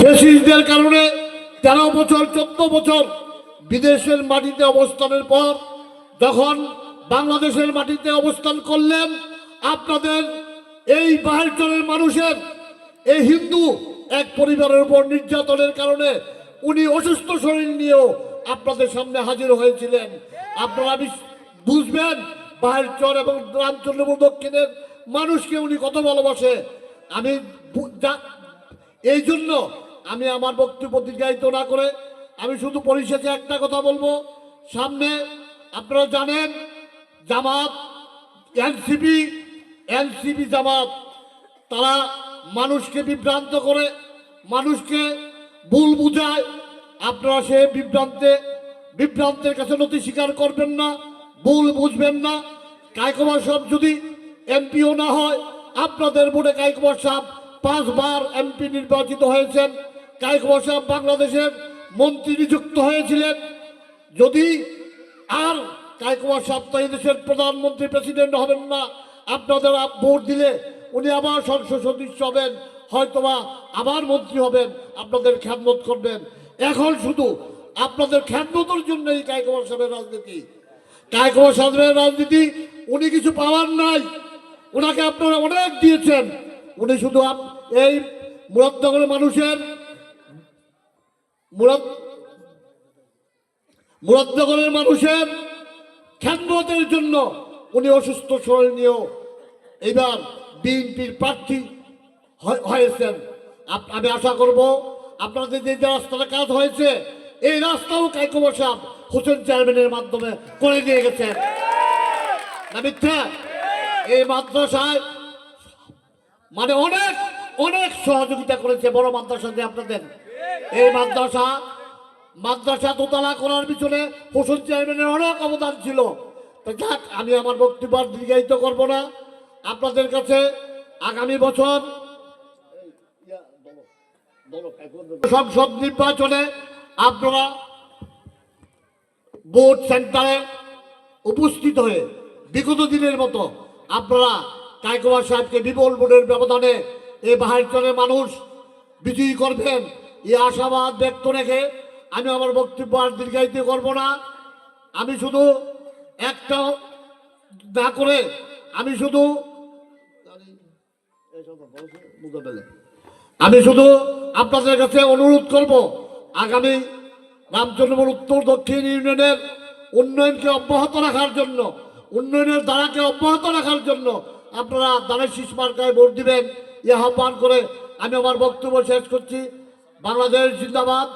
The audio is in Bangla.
ফেসিসদের কারণে তেরো বছর, চোদ্দ বছর বিদেশের মাটিতে অবস্থানের পর যখন বাংলাদেশের মাটিতে অবস্থান করলেন, আপনাদের এই বাহিরচরের মানুষের, এই হিন্দু এক পরিবারের উপর নির্যাতনের কারণে উনি অসুস্থ শরীর নিয়েও আপনাদের সামনে হাজির হয়েছিলেন। আপনারা বুঝবেন বাহিরচর এবং রামচন্দ্রপুর দক্ষিণের মানুষকে উনি কত ভালোবাসে। আমি এই জন্য আমি আমার বক্তব্য দীর্ঘায়িত না করে আমি শুধু পরিশেষে একটা কথা বলব। সামনে আপনারা জানেন, জামাত, এনসিপি এনসিপি জামাত, তারা মানুষকে বিভ্রান্ত করে, মানুষকে ভুল বুঝায়। আপনারা সে বিভ্রান্তে, বিভ্রান্তের কাছে নথি স্বীকার করবেন না, ভুল বুঝবেন না। কায়কুমার সাহেব যদি এমপিও না হয়, আপনাদের ভোটে কায়কুমার সাহেব পাঁচবার এমপি নির্বাচিত হয়েছেন। কায়কুমার সাহেব বাংলাদেশের মন্ত্রী নিযুক্ত হয়েছিলেন। যদি আর কায়কুমার সাহেব তো এই দেশের প্রধানমন্ত্রী প্রেসিডেন্ট হবেন না, আপনাদের আপ- ভোট দিলে উনি আবার সংসদ সদস্য হবেন, হয়তোবা আবার মন্ত্রী হবেন, আপনাদের খ্যাতমত করবেন। এখন শুধু আপনাদের খ্যাতমতের জন্য এই কায়কুমার সাহেবের রাজনীতি। কায়কুমার সাহেবের রাজনীতি, উনি কিছু পাওয়ার নাই। ওনাকে আপনারা অনেক দিয়েছেন। উনি শুধু এই মুরাদনগরের মানুষের মুরাদ মুরাদনগরের মানুষের খ্যাতমতের জন্য উনি অসুস্থ শরীর নিয়েও এবার বিএনপির প্রার্থী হয়- হয়েছেন। আমি আশা করব আপনাদের যে রাস্তাটা কাজ হয়েছে, এই রাস্তাও কাইকুমার সাহেব হোসেন চেয়ারম্যানের মাধ্যমে করে দিয়ে গেছেন না মিথ্যা? এই মাদ্রাসায় মানে অনেক অনেক সহযোগিতা করেছে বড় মাদ্রাসা যে আপনাদের। এই মাদ্রাসা মাদ্রাসা দোতলা করার পিছনে হোসেন চেয়ারম্যানের অনেক অবদান ছিল। তো যাক, আমি আমার বক্তব্য দীর্ঘায়িত করব না। আপনাদের কাছে আগামী বছর সংসদ নির্বাচনে আপনারা ভোট সেন্টারে উপস্থিত হয়ে, বিগত দিনের মতো আপনারা কায়কুমার সাহেবকে বিপুল ভোটের ব্যবধানে এই বাহারচরের মানুষ, বিজয়ী করবেন। এই আশাবাদ ব্যক্ত রেখে আমি আমার বক্তব্য আর দীর্ঘায়িত করব না। আমি শুধু একটা না করে আমি শুধু আমি শুধু আপনাদের কাছে অনুরোধ করব, আগামী রামচন্দ্রপুর উত্তর দক্ষিণ ইউনিয়নের উন্নয়নকে অব্যাহত রাখার জন্য, উন্নয়নের দ্বারাকে অব্যাহত রাখার জন্য আপনারা দানের শীষ মার্কায় ভোট দিবেন। এ আহ্বান করে আমি আমার বক্তব্য শেষ করছি। বাংলাদেশ জিন্দাবাদ।